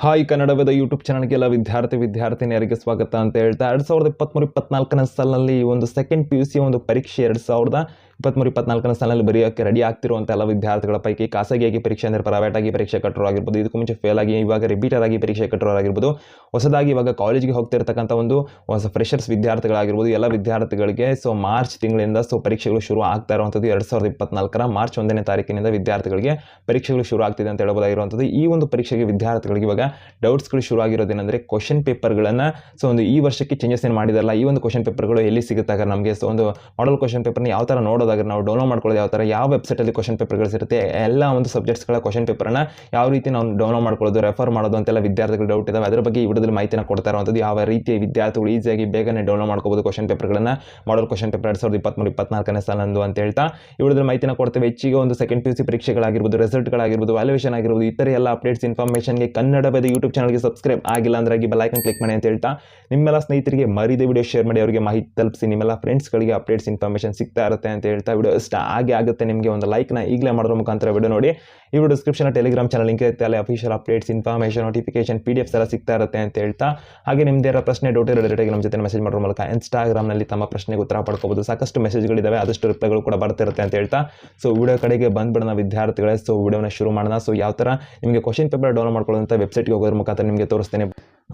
Hi ಕನ್ನಡವದ YouTube ಚಾನಲ್ಗೆಲ್ಲ ವಿದ್ಯಾರ್ಥಿ ವಿದ್ಯಾರ್ಥಿನಿಯರಿಗೆ ಸ್ವಾಗತ ಅಂತ ಹೇಳ್ತಾ, ಎರಡು ಸಾವಿರದ ಇಪ್ಪತ್ತ್ಮೂರು ಇಪ್ಪತ್ನಾಲ್ಕನೇ ಸಾಲಿನಲ್ಲಿ ಈ ಒಂದು ಸೆಕೆಂಡ್ ಪಿ ಯು ಸಿ ಒಂದು ಪರೀಕ್ಷೆ ಎರಡು ಸಾವಿರದ ಇಪ್ಪತ್ತ್ಮೂರು ಇಪ್ಪತ್ನಾಲ್ಕನೇ ಸ್ಥಾನದಲ್ಲಿ ಬರೆಯೋಕ್ಕೆ ರೆಡಿ ಆಗ್ತಿರುವಂಥ ಎಲ್ಲ ವಿದ್ಯಾರ್ಥಿಗಳ ಪೈಕಿ ಖಾಸಗಿಯಾಗಿ ಪರೀಕ್ಷೆ ಅಂದರೆ ಪ್ರೈವೇಟ್ ಆಗಿ ಪರೀಕ್ಷೆ ಕಟ್ಟರು ಆಗಿರ್ಬೋದು ಇದಕ್ಕೂ ಮುಂಚೆ ಫೇಲ್ ಆಗಿ ಇವಾಗ ರಿಪೀಟರ್ ಆಗಿ ಪರೀಕ್ಷೆ ಕಟ್ಟರು ಆಗಿರ್ಬೋದು ಹೊಸದಾಗಿ ಇವಾಗ ಕಾಲೇಜಿಗೆ ಹೋಗ್ತಿರ್ತಕ್ಕಂಥ ಒಂದು ಹೊಸ ಫ್ರೆಷರ್ಸ್ ವಿದ್ಯಾರ್ಥಿಗಳಾಗಿರ್ಬೋದು, ಎಲ್ಲ ವಿದ್ಯಾರ್ಥಿಗಳಿಗೆ ಸೊ ಮಾರ್ಚ್ ತಿಂಗಳಿಂದ ಸೊ ಪರೀಕ್ಷೆಗಳು ಶುರು ಆಗ್ತಾ ಇರುವಂಥದ್ದು ಎರಡು ಸಾವಿರದ ಇಪ್ಪತ್ನಾಲ್ಕರ ಮಾರ್ಚ್ ಒಂದನೇ ತಾರೀಕಿನಿಂದ ವಿದ್ಯಾರ್ಥಿಗಳಿಗೆ ಪರೀಕ್ಷೆಗಳು ಶುರು ಆಗ್ತಿದೆ ಅಂತ ಹೇಳ್ಬೋದಾಗಿರುವಂಥದ್ದು ಈ ಒಂದು ಪರೀಕ್ಷೆಗೆ ವಿದ್ಯಾರ್ಥಿಗಳಿಗೆ ಇವಾಗ ಡೌಟ್ಸ್ಗಳು ಶುರು ಆಗಿರೋದೇನೆಂದರೆ ಕ್ವಶನ್ ಪೇಪರ್ಗಳನ್ನು ಸೊ ಒಂದು ಈ ವರ್ಷಕ್ಕೆ ಚೇಂಜಸ್ ಏನು ಮಾಡಿದಲ್ಲ ಈ ಒಂದು ಕ್ವಶನ್ ಪೇಪರ್ಗಳು ಎಲ್ಲಿ ಸಿಗುತ್ತಾಗ ನಮಗೆ? ಸೊ ಒಂದು ಮಾಡಲ್ ಕ್ವಶನ್ ಪೇಪರ್ನ ಯಾವ ಥರ ನೋಡೋದಾದ್ರೆ ನಾವು ಡೌನ್ಲೋಡ್ ಮಾಡ್ಕೊಳ್ಳೋದು ಯಾವ ಥರ ಯಾವ ವೆಬ್ಸೈಟಲ್ಲಿ ಕ್ವಶನ್ ಪೇಪರ್ಗಳು ಇರುತ್ತೆ, ಎಲ್ಲ ಒಂದು ಸಬ್ಜೆಕ್ಟ್ಸ್ಗಳ ಕ್ವಶನ್ ಪೇಪರ್ನ ಯಾವ ರೀತಿ ನಾವು ಡೌನ್ಲೋಡ್ ಮಾಡ್ಕೊಳ್ಳೋದು ರೆಫರ್ ಮಾಡೋದು ಅಂತೆಲ್ಲ ವಿದ್ಯಾರ್ಥಿಗಳು ಡೌಟ್ ಇದಾವೆ. ಅದ್ರ ಬಗ್ಗೆ ಈ ವಿಡಿಯೋದಲ್ಲಿ ಮಾಹಿತಿನ ಕೊಡ್ತಾ ಇರುವಂಥದ್ದು ಯಾವ ರೀತಿ ವಿದ್ಯಾರ್ಥಿಗಳು ಈಸಿಯಾಗಿ ಬೇಗನೆ ಡೌನ್ಲೋಡ್ ಮಾಡ್ಕೋಬೋದು ಕ್ವಶನ್ ಪೇಪರ್ಗಳನ್ನು ಮಾಡಲ್ ಕ್ವಶನ್ ಪೇಪರ್ ಎರಡು ಸಾವಿರದ ಇಪ್ಪತ್ತ್ಮೂರು ಇಪ್ಪತ್ನಾಲ್ಕನೇ ಸಾಲಂದು ಅಂತ ಹೇಳ್ತಾ, ಈ ವಿಡಿಯೋದಲ್ಲಿ ಮಾಹಿತಿನ ಕೊಡ್ತೇವೆ. ಹೆಚ್ಚಿಗೆ ಒಂದು ಸೆಕೆಂಡ್ ಪಿ ಸಿ ಪರೀಕ್ಷೆಗಳಾಗಿರ್ಬೋದು ರಿಸಲ್ಟ್ಗಳಾಗಿರ್ಬೋದು ವ್ಯಾಲ್ಯೂಷನ್ ಆಗಿರ್ಬೋದು ಇತರ ಎಲ್ಲ ಅಪ್ಡೇಟ್ಸ್ ಇನ್ಫಾರ್ಮೇಷನ್ಗೆ ಕನ್ನಡ ಬೇದ ಯೂಟ್ಯೂಬ್ ಚಾನಲ್ಗೆ ಸಬ್ಸ್ಕ್ರೈಬ್ ಆಗಿಲ್ಲ ಅಂದ್ರೆ ಬೆಲೈಕನ್ ಕ್ಲಿಕ್ ಮಾಡಿ ಅಂತ ಹೇಳ್ತಾ, ನಿಮ್ಮೆಲ್ಲ ಸ್ನೇಹಿತರಿಗೆ ಮರಿದ ವಿಡಿಯೋ ಶೇರ್ ಮಾಡಿ, ಅವರಿಗೆ ಮಾಹಿತಿ ತಲುಪಿಸಿ, ನಿಮ್ಮೆಲ್ಲ ಫ್ರೆಂಡ್ಸ್ಗಳಿಗೆ ಅಪ್ಡೇಟ್ಸ್ ಇನ್ಫಾರ್ಮೇಷನ್ ಸಿಗ್ತಾ ಇರುತ್ತೆ ಅಂತ ಹೇಳ್ತಾ ವಿಡಿಯೋ ಇಷ್ಟ, ಹಾಗೆ ಆಗುತ್ತೆ ನಿಮಗೆ ಒಂದು ಲೈಕ್ನ ಈಗಲೇ ಮಾಡೋದ್ರ ಮುಖಾಂತರ ವಿಡಿಯೋ ನೋಡಿ. ಈ video description Telegram channel link ಇರುತ್ತೆ, ಅಲ್ಲಿ official updates information notification P D F ಎಲ್ಲ ಸಿಗ್ತಾ ಇರುತ್ತೆ ಅಂತ ಹೇಳ್ತಾ. ಹಾಗೆ ನಿಮ್ದು ಇರೋ ಪ್ರಶ್ನೆ ಡೌಟ್ ಡೈರೆಕ್ಟಾಗಿ ನಮ್ಮ ಜೊತೆ ಮೆಸೇಜ್ ಮಾಡೋ ಮೂಲಕ ಇನ್ಸ್ಟಾಗ್ರಾಮ್ನಲ್ಲಿ ತಮ್ಮ ಪ್ರಶ್ನೆಗೆ ಉತ್ತರ ಪಡ್ಕೋಬೋದು ಸಾಕಷ್ಟು ಮೆಸೇಜ್ಗಳಿದ್ದಾವೆ ಆದಷ್ಟು ರಿಪ್ಲೈಗಳು ಕೂಡ ಬರ್ತಿರುತ್ತೆ ಅಂತ ಹೇಳ್ತಾ. ಸೊ ವಿಡಿಯೋ ಕಡೆಗೆ ಬಂದ್ಬಿಡೋಣ ವಿದ್ಯಾರ್ಥಿಗಳೇ. ಸೊ ವಿಡಿಯೋನ ಶುರು ಮಾಡೋಣ. ಸೊ ಯಾವ ಥರ ನಿಮಗೆ ಕ್ವಶನ್ ಪೇಪರ್ ಡೌನ್ಲೋಡ್ ಮಾಡ್ಕೊಳ್ಳೋಂಥ ವೆಬ್ಸೈಟ್ಗೆ ಹೋಗೋದ್ರ ಮುಖಾಂತರ ನಿಮಗೆ ತೋರಿಸ್ತೇನೆ.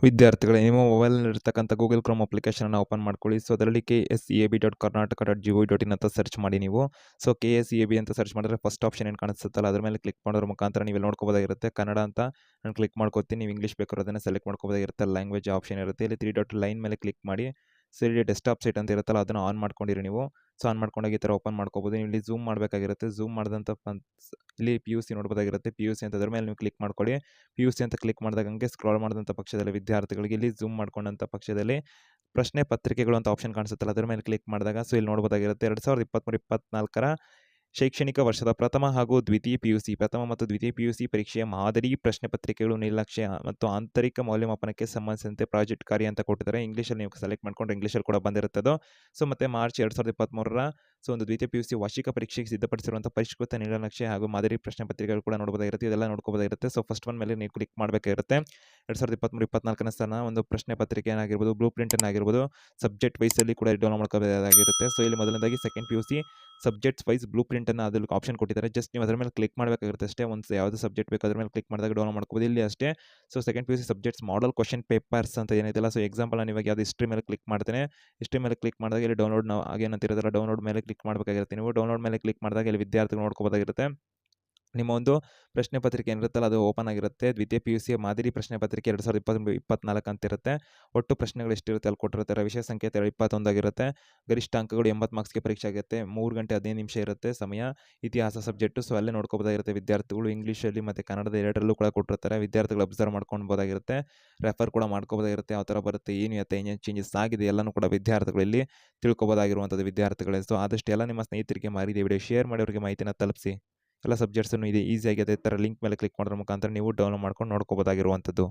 ವಿದ್ಯಾರ್ಥಿಗಳೇ, ನಿಮ್ಮ ಮೊಬೈಲ್ನಲ್ಲಿ ಇರ್ತಕ್ಕಂಥ ಗೂಗಲ್ ಕ್ರೋಮ್ ಅಪ್ಲಿಕೇಶನನ್ನು ಓಪನ್ ಮಾಡ್ಕೊಳ್ಳಿ. ಸೊ ಅದರಲ್ಲಿ K S A B dot Karnataka dot G O dot in ಅಂತ ಸರ್ಚ್ ಮಾಡಿ ನೀವು. So K S A B ಅಂತ ಸರ್ಚ್ ಮಾಡಿದ್ರೆ ಫಸ್ಟ್ ಆಪ್ಷನ್ ಏನು ಕಾಣಿಸುತ್ತಲ್ಲ, ಅದ್ರ ಮೇಲೆ ಕ್ಲಿಕ್ ಮಾಡೋರ ಮುಖಾಂತರ ನೀವು ನೋಡ್ಕೋಬೋದಾಗಿರುತ್ತೆ. ಕನ್ನಡ ಅಂತ ನಾನು ಕ್ಲಿಕ್ ಮಾಡ್ಕೋತೀನಿ, ನೀವು ಇಂಗ್ಲೀಷ್ ಬೇಕಾದ್ರೆ ಅದನ್ನು ಸೆಲೆಕ್ಟ್ ಮಾಡ್ಕೋಬೋದಾಗಿರುತ್ತೆ. ಲ್ಯಾಂಗ್ವೇಜ್ ಆಪ್ಷನ್ ಇರುತ್ತೆ. ಇಲ್ಲಿ ತ್ರೀ ಡಾಟ್ ಲೈನ್ ಮೇಲೆ ಕ್ಲಿಕ್ ಮಾಡಿ ಸೊ ಇಲ್ಲಿ ಡೆಸ್ಕ್ಟಾಪ್ ಸೈಟ್ ಅಂತ ಇರುತ್ತಲ್ಲ, ಅದನ್ನು ಆನ್ ಮಾಡ್ಕೊಂಡಿರಿ ನೀವು. ಸೊ ಆನ್ ಮಾಡ್ಕೊಂಡಾಗ ಈ ಥರ ಓಪನ್ ಮಾಡ್ಕೋಬೋದು. ಇಲ್ಲಿ ಝೂಮ್ ಮಾಡಬೇಕಾಗಿರುತ್ತೆ. ಝೂಮ್ ಮಾಡಿದಂಥ ಇಲ್ಲಿ ಪಿ ಯು ಸಿ ನೋಡ್ಬೋದಾಗಿರುತ್ತೆ. ಪಿ ಯು ಸಿ ಅಂತ ಅದ್ರ ಮೇಲೆ ನೀವು ಕ್ಲಿಕ್ ಮಾಡ್ಕೊಳ್ಳಿ. ಪಿ ಯು ಸಿ ಅಂತ ಕ್ಲಿಕ್ ಮಾಡಿದಾಗ ಹಂಗೆ ಸ್ಕ್ರಾಲ್ ಮಾಡಿದಂಥ ಪಕ್ಷದಲ್ಲಿ ವಿದ್ಯಾರ್ಥಿಗಳಿಗೆ ಇಲ್ಲಿ ಝೂಮ್ ಮಾಡ್ಕೊಂಡಂಥ ಪಕ್ಷದಲ್ಲಿ ಪ್ರಶ್ನೆ ಪತ್ರಿಕೆಗಳು ಅಂತ ಆಪ್ಷನ್ ಕಾಣಿಸುತ್ತಲ್ಲ, ಅದ್ರ ಮೇಲೆ ಕ್ಲಿಕ್ ಮಾಡಿದಾಗ ಸೊ, ಇಲ್ಲಿ ನೋಡ್ಬೋದಾಗಿರುತ್ತೆ. ಎರಡು ಸಾವಿರದ ಇಪ್ಪತ್ತ್ಮೂರು ಇಪ್ಪತ್ನಾಲ್ಕರ ಶೈಕ್ಷಣಿಕ ವರ್ಷದ ಪ್ರಥಮ ಹಾಗೂ ದ್ವಿತೀಯ ಪಿಯುಸಿ, ಪ್ರಥಮ ಮತ್ತು ದ್ವಿತೀಯ ಪಿಯುಸಿ ಪರೀಕ್ಷೆಯ ಮಾದರಿ ಪ್ರಶ್ನೆ ಪತ್ರಿಕೆಗಳು ನಿರ್ಲಕ್ಷ್ಯ ಮತ್ತು ಆಂತರಿಕ ಮೌಲ್ಯಮಾಪನಕ್ಕೆ ಸಂಬಂಧಿಸಿದಂತೆ ಪ್ರಾಜೆಕ್ಟ್ ಕಾರ್ಯ ಅಂತ ಕೊಟ್ಟಿದ್ದಾರೆ. ಇಂಗ್ಲೀಷಲ್ಲಿ ನೀವು ಸೆಲೆಕ್ಟ್ ಮಾಡ್ಕೊಂಡು ಇಂಗ್ಲೀಷಲ್ಲಿ ಕೂಡ ಬಂದಿರುತ್ತೆ ಅದು. ಸೊ ಮತ್ತು ಮಾರ್ಚ್ ಎರಡು ಸಾವಿರದ ಇಪ್ಪತ್ತ್ಮೂರರ ಸೊ ಒಂದು ದ್ವಿತೀಯ ಪಿ ಯು ವಾರ್ಷಿಕ ಪರೀಕ್ಷೆಗೆ ಸಿದ್ಧಪಡಿಸಿರುವಂಥ ಪರಿಷ್ಕೃತ ನೀಲನಕ್ಷೆ ಹಾಗೂ ಮಾದರಿ ಪ್ರಶ್ನೆ ಪತ್ರಿಕೆಗಳು ಕೂಡ ನೋಡ್ಬೋದಾಗಿರುತ್ತೆ. ಇದೆಲ್ಲ ನೋಡ್ಕೋಬೋದಾಗಿರುತ್ತೆ. ಸೊ ಫಸ್ಟ್ ಒನ್ ಮೇಲೆ ನೀವು ಕ್ಲಿಕ್ ಮಾಡಬೇಕಾಗಿರುತ್ತೆ. ಎರಡು ಸಾವಿರದ ಇಪ್ಪತ್ತ್ಮೂರು ಇಪ್ಪತ್ನಾಲ್ಕನೇ ಸ್ಥಾನ ಒಂದು ಪ್ರಶ್ನೆ ಪತ್ರಿಕೆ ಏನಾಗಿರ್ಬೋದು ಬ್ಲೂ ಪ್ರಿಂಟ್ ಏನಾಗಿರ್ಬೋದು ಸಬ್ಜೆಕ್ಟ್ ವೈಸಲ್ಲಿ ಕೂಡ ಡೌನ್ಲೋಡ್ ಮಾಡ್ಕೋಬೋದಾಗಿರುತ್ತೆ. ಸೊ ಇಲ್ಲಿ ಮೊದಲನೇದಾಗಿ second P U C subjects wise blue ಪ್ರಿಂಟನ್ನು ಅದಕ್ಕೆ ಆಪ್ಷನ್ ಕೊಟ್ಟಿದ್ದಾರೆ. ಜಸ್ಟ್ ನೀವು ಅದರ ಮೇಲೆ ಕ್ಲಿಕ್ ಮಾಡಬೇಕಾಗುತ್ತೆ ಅಷ್ಟೇ. ಒಂದು ಯಾವುದೇ ಸಬ್ಜೆಕ್ಟ್ ಬೇಕು ಅದ್ರ ಮೇಲೆ ಕ್ಲಿಕ್ ಮಾಡಿದಾಗ ಡೌನ್ಲೋಡ್ ಮಾಡ್ಕೋಬೋದು. ಇಲ್ಲಿ ಅಷ್ಟೇ. So second P U C subjects model question papers ಅಂತ ಏನಿದೆಲ್ಲ ಸೊ ಎಕ್ಸಾಂಪಲ್ ನಾನು ಇವಾಗ ಯಾವ್ದು ಹಿಸ್ಟ್ರಿ ಮೇಲೆ ಕ್ಲಿಕ್ ಮಾಡ್ತೇನೆ. ಹಿಸ್ಟ್ರಿ ಮೇಲೆ ಕ್ಲಿಕ್ ಮಾಡಿದಾಗ ಇಲ್ಲಿ ಡೌನ್ಲೋಡ್ ನಾವು ಆಗೇನಂತಿರೋದಲ್ಲ ಡೌನ್ಲೋಡ್ ಮೇಲೆ ಕ್ಲಿಕ್ ಮಾಡಬೇಕಾಗಿರುತ್ತೆ ನೀವು. ಡೌನ್ಲೋಡ್ ಮೇಲೆ ಕ್ಲಿಕ್ ಮಾಡಿದಾಗ ಇಲ್ಲಿ ವಿದ್ಯಾರ್ಥಿಗಳು ನೋಡ್ಕೋಬೋದಾಗಿರುತ್ತೆ. ನಿಮ್ಮ ಒಂದು ಪ್ರಶ್ನೆ ಪತ್ರಿಕೆ ಏನಿರುತ್ತಲ್ಲ ಅದು ಓಪನ್ ಆಗಿರುತ್ತೆ. ದ್ವಿತೀಯ ಪಿ ಯು ಸಿ ಮಾದರಿ ಪ್ರಶ್ನೆ ಪತ್ರಿಕೆ ಎರಡು ಸಾವಿರದ ಇಪ್ಪತ್ತ್ ಇಪ್ಪತ್ನಾಲ್ಕು ಅಂತ ಇರುತ್ತೆ. ಒಟ್ಟು ಪ್ರಶ್ನೆಗಳು ಎಷ್ಟಿರುತ್ತೆ ಅಲ್ಲಿ ಕೊಟ್ಟಿರ್ತಾರೆ ವಿಷಯ ಸಂಖ್ಯೆ ಇಪ್ಪತ್ತೊಂದಾಗಿರುತ್ತೆ ಗರಿಷ್ಠ ಅಂಕಗಳು ಎಂಬತ್ತು ಮಾರ್ಕ್ಸ್ಗೆ ಪರೀಕ್ಷೆ ಆಗುತ್ತೆ. ಮೂರು ಗಂಟೆ ಹದಿನೈದು ನಿಮಿಷ ಇರುತ್ತೆ ಸಮಯ. ಇತಿಹಾಸ ಸಬ್ಜೆಕ್ಟು, ಸೊ ಅಲ್ಲೇ ನೋಡ್ಕೋಬೋದಾಗಿರುತ್ತೆ ವಿದ್ಯಾರ್ಥಿಗಳು. ಇಂಗ್ಲೀಷಲ್ಲಿ ಮತ್ತು ಕನ್ನಡದ ಎರಡರಲ್ಲೂ ಕೂಡ ಕೊಟ್ಟಿರ್ತಾರೆ ವಿದ್ಯಾರ್ಥಿಗಳು ಅಬ್ಸರ್ವ್ ಮಾಡ್ಕೊಬೋದಾಗಿರುತ್ತೆ ರೆಫರ್ ಕೂಡ ಮಾಡ್ಕೋಬೋದಾಗಿರುತ್ತೆ ಯಾವ ಥರ ಬರುತ್ತೆ, ಏನು ಇರುತ್ತೆ ಏನೇನು ಚೇಂಜಸ್ ಆಗಿದೆ ಎಲ್ಲನೂ ಕೂಡ ವಿದ್ಯಾರ್ಥಿಗಳಲ್ಲಿ ತಿಳ್ಕೊಬೋದಾಗಿರುವಂಥದ್ದು ವಿದ್ಯಾರ್ಥಿಗಳೇ. ಸೊ ಆದಷ್ಟು ಎಲ್ಲ ನಿಮ್ಮ ಸ್ನೇಹಿತರಿಗೆ ಮಾರಿದೆ. ವಿಡಿಯೋ ಶೇರ್ ಮಾಡಿ, ಅವರಿಗೆ ಮಾಹಿತಿನ ತಲುಪಿಸಿ. ಎಲ್ಲ ಸಬ್ಜೆಕ್ಟ್ಸನ್ನು ಇದೆ ಈಸಿಯಾಗಿ ಅದೇ ಥರ ಲಿಂಕ್ ಮೇಲೆ ಕ್ಲಿಕ್ ಮಾಡೋದ್ರ ಮುಖಾಂತರ ನೀವು ಡೌನ್ಲೋಡ್ ಮಾಡ್ಕೊಂಡು ನೋಡ್ಕೋಬೋದಾಗಿರುವಂಥದ್ದು.